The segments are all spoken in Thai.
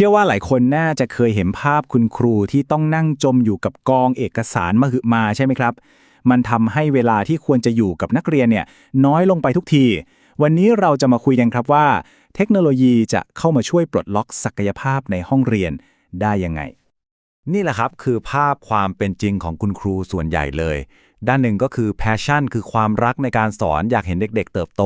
ชื่อว่าหลายคนน่าจะเคยเห็นภาพคุณครูที่ต้องนั่งจมอยู่กับกองเอกสารมหึมาใช่ไหมครับ มันทำให้เวลาที่ควรจะอยู่กับนักเรียนเนี่ยน้อยลงไปทุกที วันนี้เราจะมาคุยกันครับว่า เทคโนโลยีจะเข้ามาช่วยปลดล็อกศักยภาพในห้องเรียนได้ยังไง นี่แหละครับคือภาพความเป็นจริงของคุณครูส่วนใหญ่เลย ด้านหนึ่งก็คือ passion คือความรักในการสอนอยากเห็นเด็ก ๆ เติบโต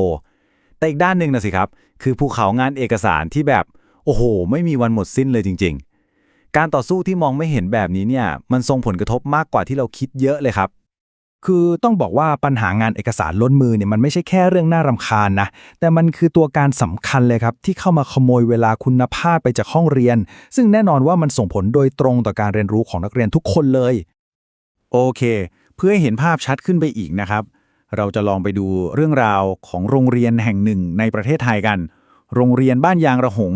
แต่อีกด้านหนึ่งนะสิครับ คือภูเขางานเอกสารที่แบบ โอ้โห ไม่มีวันหมดสิ้นเลยจริง ๆ การต่อสู้ที่มองไม่เห็นแบบนี้เนี่ย มันส่งผลกระทบมากกว่าที่เราคิดเยอะเลยครับ คือต้องบอกว่าปัญหางานเอกสารล้นมือเนี่ยมันไม่ใช่แค่เรื่องน่ารำคาญนะ แต่มันคือตัวการสำคัญเลยครับ ที่เข้ามาขโมยเวลาคุณภาพไปจากห้องเรียน ซึ่งแน่นอนว่ามันส่งผลโดยตรงต่อการเรียนรู้ของนักเรียนทุกคนเลย โอเค เพื่อให้เห็นภาพชัดขึ้นไปอีกนะครับเราจะลองไปดูเรื่องราวของโรงเรียนแห่งหนึ่งในประเทศไทยกัน โรงเรียนบ้านยางระหง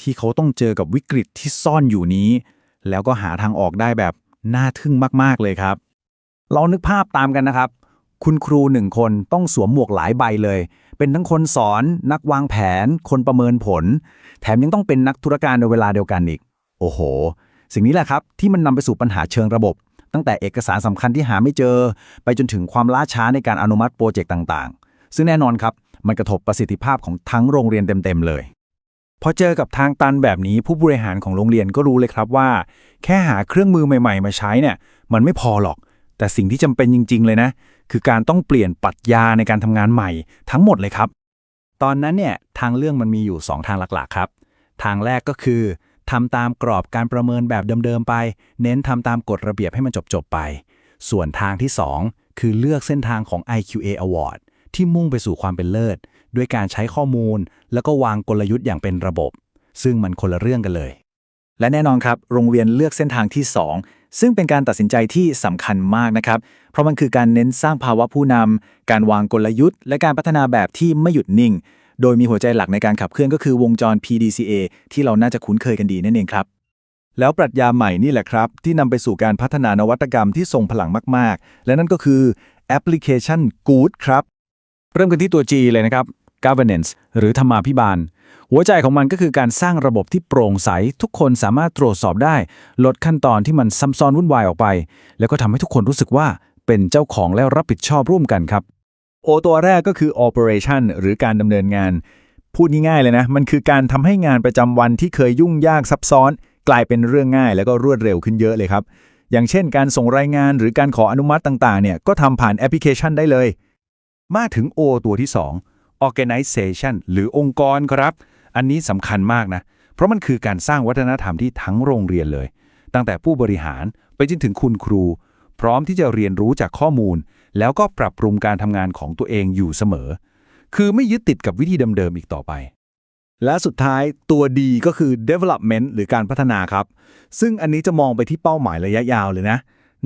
ที่เขาต้องเจอกับวิกฤตที่ซ่อนอยู่นี้ แล้วก็หาทางออกได้แบบน่าทึ่งมากๆเลยครับเรานึกภาพตามกันนะครับ คุณครูหนึ่งคนต้องสวมหมวกหลายใบเลย เป็นทั้งคนสอนนักวางแผน คนประเมินผล แถมยังต้องเป็นนักธุรการในเวลาเดียวกันอีก โอ้โห สิ่งนี้แหละครับ ที่มันนำไปสู่ปัญหาเชิงระบบ ตั้งแต่เอกสารสำคัญที่หาไม่เจอ ไปจนถึงความล่าช้าในการอนุมัติโปรเจกต์ต่างๆ ซึ่งแน่นอนครับ มันกระทบประสิทธิภาพของทั้งโรงเรียนเต็มๆเลย พอเจอกับทางตันแบบนี้ผู้บริหารของโรงเรียนก็รู้เลยครับว่า แค่หาเครื่องมือใหม่ๆ มาใช้เนี่ยมันไม่พอหรอก แต่สิ่งที่จำเป็นจริง ๆ เลยนะ คือการต้องเปลี่ยนปรัชญาในการทำงานใหม่ทั้งหมดเลยครับ ตอนนั้นเนี่ยทางเรื่องมันมีอยู่ 2 ทางหลักๆครับ ทางแรกก็คือทำตามกรอบการประเมินแบบเดิมๆไป เน้นทำตามกฎระเบียบให้มันจบๆไป ส่วนทางที่ 2 คือเลือกเส้นทางของ IQA Award ที่มุ่งไปสู่ความเป็นเลิศ ด้วยการใช้ข้อมูล แล้วก็วางกลยุทธ์อย่างเป็นระบบ ซึ่งมันคนละเรื่องกันเลย และแน่นอนครับ โรงเรียนเลือกเส้นทางที่ 2 ซึ่งเป็นการตัดสินใจที่สำคัญมากนะครับ เพราะมันคือการเน้นสร้างภาวะผู้นำการวางกลยุทธ์ และการพัฒนาแบบที่ไม่หยุดนิ่ง โดยมีหัวใจหลักในการขับเคลื่อนก็คือวงจร PDCA ที่เราน่าจะคุ้นเคยกันดีนั่นเองครับแล้วปรัชญาใหม่นี่แหละครับ ที่นำไปสู่การพัฒนานวัตกรรมที่ทรงพลังมาก ๆ และนั่นก็คือแอปพลิเคชัน Good ครับ เริ่มกันที่ตัว G เลยนะครับ governance หรือธรรมาภิบาล หัวใจของมันก็คือการสร้างระบบที่โปร่งใส ทุกคนสามารถตรวจสอบได้ ลดขั้นตอนที่มันซับซ้อนวุ่นวายออกไป แล้วก็ทำให้ทุกคนรู้สึกว่าเป็นเจ้าของและรับผิดชอบร่วมกันครับ โอตัวแรกก็คือ operation หรือการดำเนินงาน พูดง่ายๆเลยนะ มันคือการทำให้งานประจำวันที่เคยยุ่งยากซับซ้อน กลายเป็นเรื่องง่าย แล้วก็รวดเร็วขึ้นเยอะเลยครับ อย่างเช่น การส่งรายงานหรือการขออนุมัติต่างๆ เนี่ยก็ทำผ่านแอปพลิเคชันได้เลย มาถึง O ตัวที่ 2 organization หรือองค์กรครับ อันนี้สำคัญมากนะ เพราะมันคือการสร้างวัฒนธรรมที่ทั้งโรงเรียนเลย ตั้งแต่ผู้บริหารไปจนถึงคุณครู พร้อมที่จะเรียนรู้จากข้อมูล แล้วก็ปรับปรุงการทำงานของตัวเองอยู่เสมอ คือไม่ยึดติดกับวิธีเดิมๆอีกต่อไปและสุดท้ายตัว D ก็คือ development หรือการพัฒนาครับ ซึ่งอันนี้จะมองไปที่เป้าหมายระยะยาวเลยนะ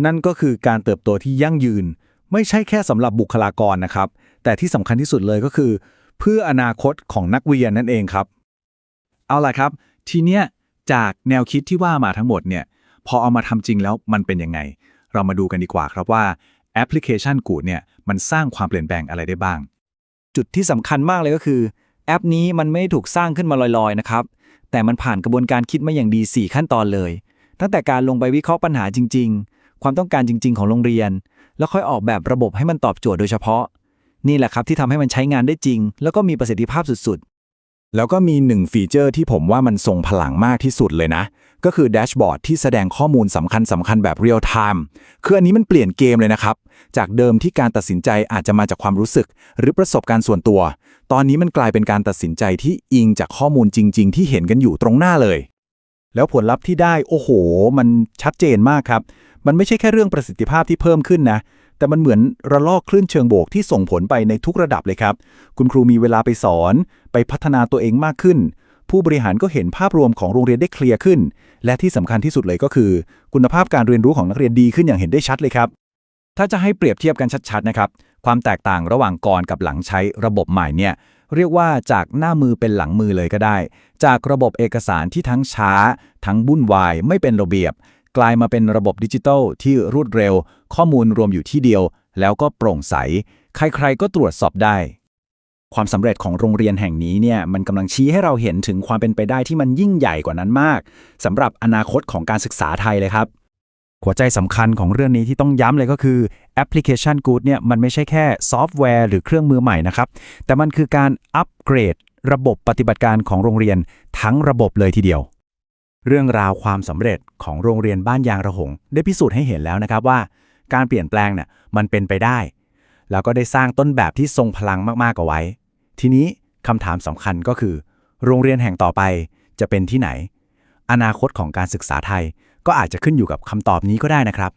นั่นก็คือการเติบโตที่ยั่งยืน ไม่ใช่แค่สำหรับบุคลากรนะครับ แต่ที่สำคัญที่สุดเลยก็คือ เพื่ออนาคตของนักเรียนนั่นเองครับ เอาล่ะครับ ทีเนี้ยจากแนวคิดที่ว่ามาทั้งหมดเนี่ยพอเอามาทำจริงแล้วมันเป็นยังไง เรามาดูกันดีกว่าครับว่าแอปพลิเคชันกูดเนี่ยมันสร้างความเปลี่ยนแปลงอะไรได้บ้าง จุดที่สำคัญมากเลยก็คือ แอปนี้มันไม่ได้ถูกสร้างขึ้นมาลอยๆนะครับแต่มันผ่านกระบวนการคิดมาอย่างดี 4 ขั้นตอนเลย ตั้งแต่การลงไปวิเคราะห์ปัญหาจริง ๆ ความต้องการจริง ๆ ของโรงเรียน แล้วค่อยออกแบบระบบให้มันตอบโจทย์โดยเฉพาะ นี่แหละครับที่ทำให้มันใช้งานได้จริง แล้วก็มีประสิทธิภาพสุดแล้วก็มีหนึ่งฟีเจอร์ที่ผมว่ามันทรงพลังมากที่สุดเลยนะ ก็คือแดชบอร์ดที่แสดงข้อมูลสำคัญสำคัญแบบเรียลไทม์คืออันนี้มันเปลี่ยนเกมเลยนะครับ จากเดิมที่การตัดสินใจอาจจะมาจากความรู้สึก หรือประสบการณ์ส่วนตัว ตอนนี้มันกลายเป็นการตัดสินใจที่อิงจากข้อมูลจริง ๆ ที่เห็นกันอยู่ตรงหน้าเลย แล้วผลลัพธ์ที่ได้โอ้โห มันชัดเจนมากครับ มันไม่ใช่แค่เรื่องประสิทธิภาพที่เพิ่มขึ้นนะ แต่มันเหมือนระลอกคลื่นเชิงโบกที่ส่งผลไปในทุกระดับเลยครับ คุณครูมีเวลาไปสอน ไปพัฒนาตัวเองมากขึ้น ผู้บริหารก็เห็นภาพรวมของโรงเรียนได้เคลียร์ขึ้น และที่สำคัญที่สุดเลยก็คือ คุณภาพการเรียนรู้ของนักเรียนดีขึ้นอย่างเห็นได้ชัดเลยครับ ถ้าจะให้เปรียบเทียบกันชัดๆนะครับความแตกต่างระหว่างก่อนกับหลังใช้ระบบใหม่เนี่ยเรียกว่าจากหน้ามือเป็นหลังมือเลยก็ได้ จากระบบเอกสารที่ทั้งช้า ทั้งวุ่นวาย ไม่เป็นระเบียบ กลายมาเป็นระบบดิจิทัลที่รวดเร็ว ข้อมูลรวมอยู่ที่เดียว แล้วก็โปร่งใส ใครๆก็ตรวจสอบได้ ความสำเร็จของโรงเรียนแห่งนี้เนี่ยมันกำลังชี้ให้เราเห็นถึงความเป็นไปได้ที่มันยิ่งใหญ่กว่านั้นมากสำหรับอนาคตของการศึกษาไทยเลยครับหัวใจสำคัญของเรื่องนี้ที่ต้องย้ำเลยก็คือแอปพลิเคชัน Good เนี่ยมันไม่ใช่แค่ซอฟต์แวร์หรือเครื่องมือใหม่นะครับ แต่มันคือการอัปเกรด ระบบปฏิบัติการของโรงเรียนทั้งระบบเลยทีเดียว เรื่องราวความสำเร็จของโรงเรียนบ้านยางระหง ได้พิสูจน์ให้เห็นแล้วนะครับว่า การเปลี่ยนแปลงเนี่ยมันเป็นไปได้ แล้วก็ได้สร้างต้นแบบที่ทรงพลังมากๆเอาไว้ ทีนี้คำถามสำคัญก็คือ โรงเรียนแห่งต่อไปจะเป็นที่ไหน อนาคตของการศึกษาไทยก็อาจจะขึ้นอยู่กับคำตอบนี้ก็ได้นะครับ